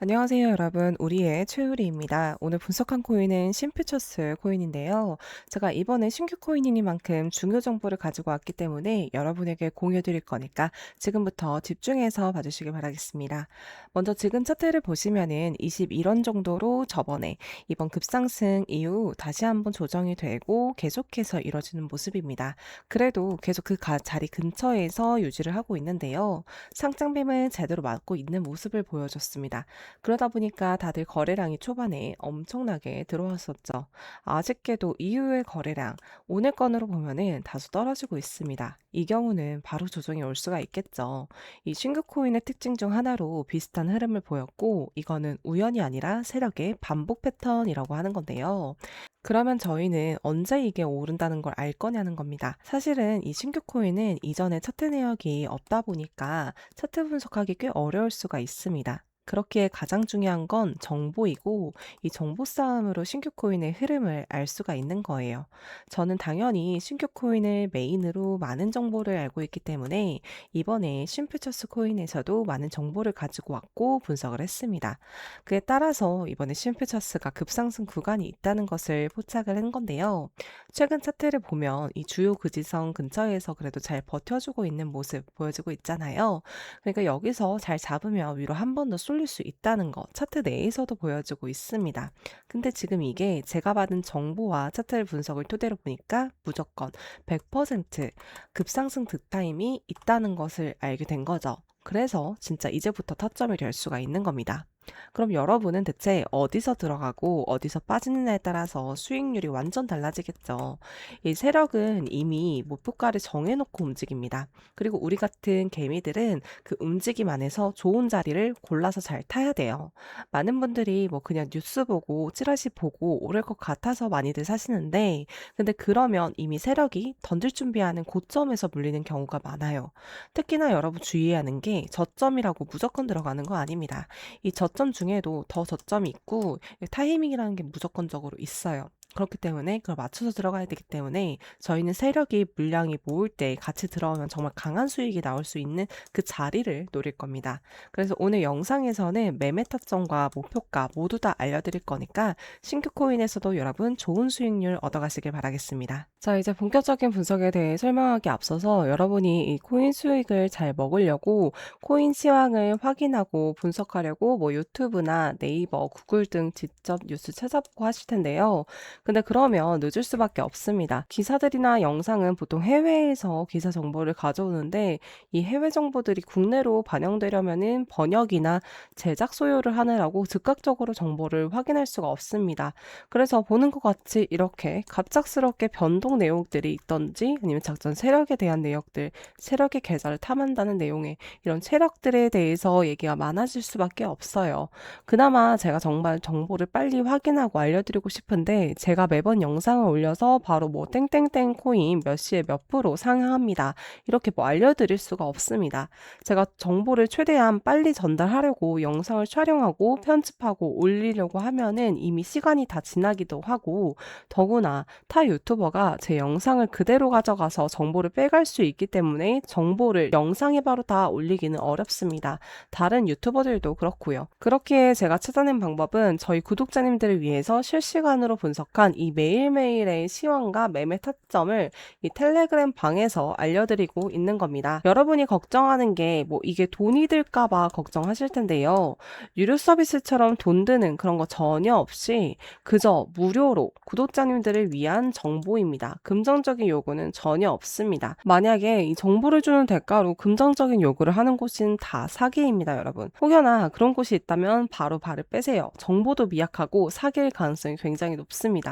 안녕하세요, 여러분. 우리의 최유리입니다. 오늘 분석한 코인은 심퓨처스 코인인데요. 제가 이번에 신규 코인이니만큼 중요 정보를 가지고 왔기 때문에 여러분에게 공유 드릴 거니까 지금부터 집중해서 봐주시길 바라겠습니다. 먼저 지금 차트를 보시면은 21원 정도로 저번에 이번 급상승 이후 다시 한번 조정이 되고 계속해서 이뤄지는 모습입니다. 그래도 계속 그 가- 자리 근처에서 유지를 하고 있는데요. 상장빔은 제대로 맞고 있는 모습을 보여줬습니다. 그러다 보니까 다들 거래량이 초반에 엄청나게 들어왔었죠. 아쉽게도 이후의 거래량, 오늘 건으로 보면은 다소 떨어지고 있습니다. 이 경우는 바로 조정이 올 수가 있겠죠. 이 신규 코인의 특징 중 하나로 비슷한 흐름을 보였고, 이거는 우연이 아니라 세력의 반복 패턴이라고 하는 건데요. 그러면 저희는 언제 이게 오른다는 걸 알 거냐는 겁니다. 사실은 이 신규 코인은 이전에 차트 내역이 없다 보니까 차트 분석하기 꽤 어려울 수가 있습니다. 그렇기에 가장 중요한 건 정보이고 이 정보 싸움으로 신규 코인의 흐름을 알 수가 있는 거예요. 저는 당연히 신규 코인을 메인으로 많은 정보를 알고 있기 때문에 이번에 심퓨처스 코인에서도 많은 정보를 가지고 왔고 분석을 했습니다. 그에 따라서 이번에 심퓨처스가 급상승 구간이 있다는 것을 포착을 한 건데요. 최근 차트를 보면 이 주요 그지선 근처에서 그래도 잘 버텨주고 있는 모습 보여지고 있잖아요. 그러니까 여기서 잘 잡으면 위로 한 번 더 쏠릴 수 있다는 거 차트 내에서도 보여지고 있습니다. 근데 지금 이게 제가 받은 정보와 차트를 분석을 토대로 보니까 무조건 100% 급상승 득타임이 있다는 것을 알게 된 거죠. 그래서 진짜 이제부터 타점이 될 수가 있는 겁니다. 그럼 여러분은 대체 어디서 들어가고 어디서 빠지느냐에 따라서 수익률이 완전 달라지겠죠. 이 세력은 이미 목표가를 정해놓고 움직입니다. 그리고 우리 같은 개미들은 그 움직임 안에서 좋은 자리를 골라서 잘 타야 돼요. 많은 분들이 뭐 그냥 뉴스 보고 찌라시 보고 오를 것 같아서 많이들 사시는데 근데 그러면 이미 세력이 던질 준비하는 고점에서 물리는 경우가 많아요. 특히나 여러분 주의해야 하는 게 저점이라고 무조건 들어가는 거 아닙니다. 이 저점 중에도 더 저점이 있고 타이밍이라는 게 무조건적으로 있어요. 그렇기 때문에 그걸 맞춰서 들어가야 되기 때문에 저희는 세력이 물량이 모을 때 같이 들어오면 정말 강한 수익이 나올 수 있는 그 자리를 노릴 겁니다. 그래서 오늘 영상에서는 매매 타점과 목표가 모두 다 알려드릴 거니까 신규 코인에서도 여러분 좋은 수익률 얻어가시길 바라겠습니다. 자, 이제 본격적인 분석에 대해 설명하기 앞서서 여러분이 이 코인 수익을 잘 먹으려고 코인 시황을 확인하고 분석하려고 뭐 유튜브나 네이버, 구글 등 직접 뉴스 찾아보고 하실 텐데요. 근데 그러면 늦을 수밖에 없습니다. 기사들이나 영상은 보통 해외에서 기사 정보를 가져오는데 이 해외 정보들이 국내로 반영되려면은 번역이나 제작 소요를 하느라고 즉각적으로 정보를 확인할 수가 없습니다. 그래서 보는 것 같이 이렇게 갑작스럽게 변동 내용들이 있던지 아니면 작전 세력에 대한 내역들, 세력의 계좌를 탐한다는 내용의 이런 세력들에 대해서 얘기가 많아질 수밖에 없어요. 그나마 제가 정말 정보를 빨리 확인하고 알려드리고 싶은데 제가 매번 영상을 올려서 바로 뭐 땡땡땡 코인 몇 시에 몇 프로 상향합니다. 이렇게 뭐 알려드릴 수가 없습니다. 제가 정보를 최대한 빨리 전달하려고 영상을 촬영하고 편집하고 올리려고 하면은 이미 시간이 다 지나기도 하고 더구나 타 유튜버가 제 영상을 그대로 가져가서 정보를 빼갈 수 있기 때문에 정보를 영상에 바로 다 올리기는 어렵습니다. 다른 유튜버들도 그렇고요. 그렇기에 제가 찾아낸 방법은 저희 구독자님들을 위해서 실시간으로 분석 한 이 매일매일의 시황과 매매 타점을 이 텔레그램 방에서 알려드리고 있는 겁니다. 여러분이 걱정하는 게 뭐 이게 돈이 들까봐 걱정하실 텐데요. 유료 서비스처럼 돈 드는 그런 거 전혀 없이 그저 무료로 구독자님들을 위한 정보입니다. 금전적인 요구는 전혀 없습니다. 만약에 이 정보를 주는 대가로 금전적인 요구를 하는 곳은 다 사기입니다, 여러분. 혹여나 그런 곳이 있다면 바로 발을 빼세요. 정보도 미약하고 사기일 가능성이 굉장히 높습니다.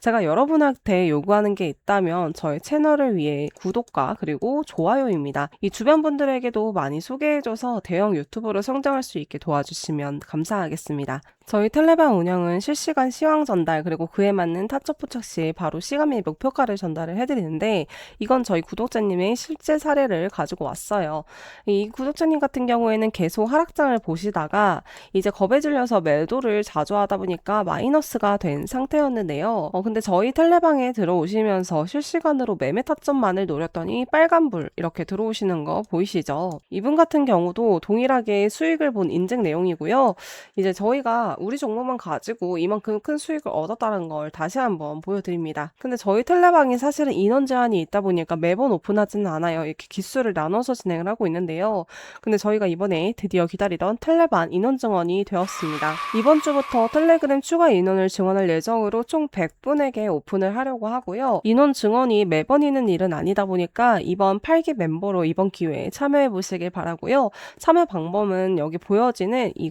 제가 여러분한테 요구하는 게 있다면 저희 채널을 위해 구독과 그리고 좋아요입니다. 이 주변 분들에게도 많이 소개해줘서 대형 유튜버로 성장할 수 있게 도와주시면 감사하겠습니다. 저희 텔레방 운영은 실시간 시황 전달 그리고 그에 맞는 타점 포착 시 바로 시간 및 목표가를 전달을 해드리는데 이건 저희 구독자님의 실제 사례를 가지고 왔어요. 이 구독자님 같은 경우에는 계속 하락장을 보시다가 이제 겁에 질려서 매도를 자주 하다 보니까 마이너스가 된 상태였는데요. 어, 근데 저희 텔레방에 들어오시면서 실시간으로 매매 타점만을 노렸더니 빨간불 이렇게 들어오시는 거 보이시죠? 이분 같은 경우도 동일하게 수익을 본 인증 내용이고요. 이제 저희가 우리 종목만 가지고 이만큼 큰 수익을 얻었다는 걸 다시 한번 보여드립니다. 근데 저희 텔레방이 사실은 인원 제한이 있다 보니까 매번 오픈하지는 않아요. 이렇게 기수를 나눠서 진행을 하고 있는데요. 근데 저희가 이번에 드디어 기다리던 텔레반 인원 증원이 되었습니다. 이번 주부터 텔레그램 추가 인원을 증원할 예정으로 총 100분에게 오픈을 하려고 하고요. 인원 증원이 매번 있는 일은 아니다 보니까 이번 8기 멤버로 이번 기회에 참여해 보시길 바라고요. 참여 방법은 여기 보여지는 이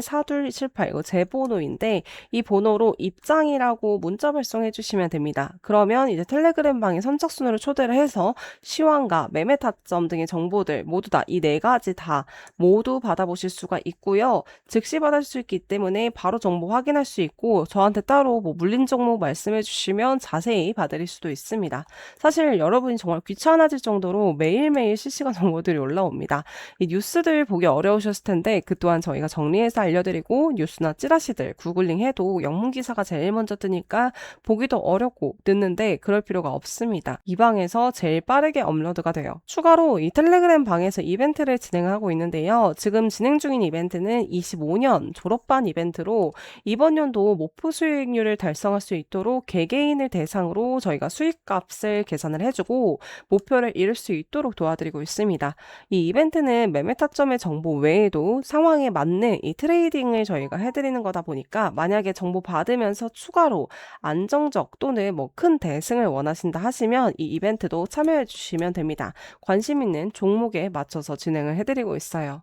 010-5532-4278 이거 제 번호인데 이 번호로 입장이라고 문자 발송해 주시면 됩니다. 그러면 이제 텔레그램 방에 선착순으로 초대를 해서 시황과 매매 타점 등의 정보들 모두 다 이 네 가지 다 모두 받아보실 수가 있고요. 즉시 받을 수 있기 때문에 바로 정보 확인할 수 있고 저한테 따로 뭐 물린 종목 말씀해 주시면 자세히 봐드릴 수도 있습니다. 사실 여러분이 정말 귀찮아질 정도로 매일매일 실시간 정보들이 올라옵니다. 이 뉴스들 보기 어려우셨을 텐데 그 또한 저희가 정리해서 알려드리고 뉴스나 찌라시들 구글링 해도 영문 기사가 제일 먼저 뜨니까 보기도 어렵고 늦는데 그럴 필요가 없습니다. 이 방에서 제일 빠르게 업로드가 돼요. 추가로 이 텔레그램 방에서 이벤트를 진행하고 있는데요. 지금 진행 중인 이벤트는 25년 졸업반 이벤트로 이번 연도 목표 수익률을 달성할 수 있도록 개개인을 대상으로 저희가 수익값을 계산을 해주고 목표를 이룰 수 있도록 도와드리고 있습니다. 이 이벤트는 매매 타점의 정보 외에도 상황에 맞는 이 트레이딩을 저희가 해드리는 거다 보니까 만약에 정보 받으면서 추가로 안정적 또는 뭐 큰 대승을 원하신다 하시면 이 이벤트도 참여해 주시면 됩니다. 관심 있는 종목에 맞춰서 진행을 해드리고 있어요.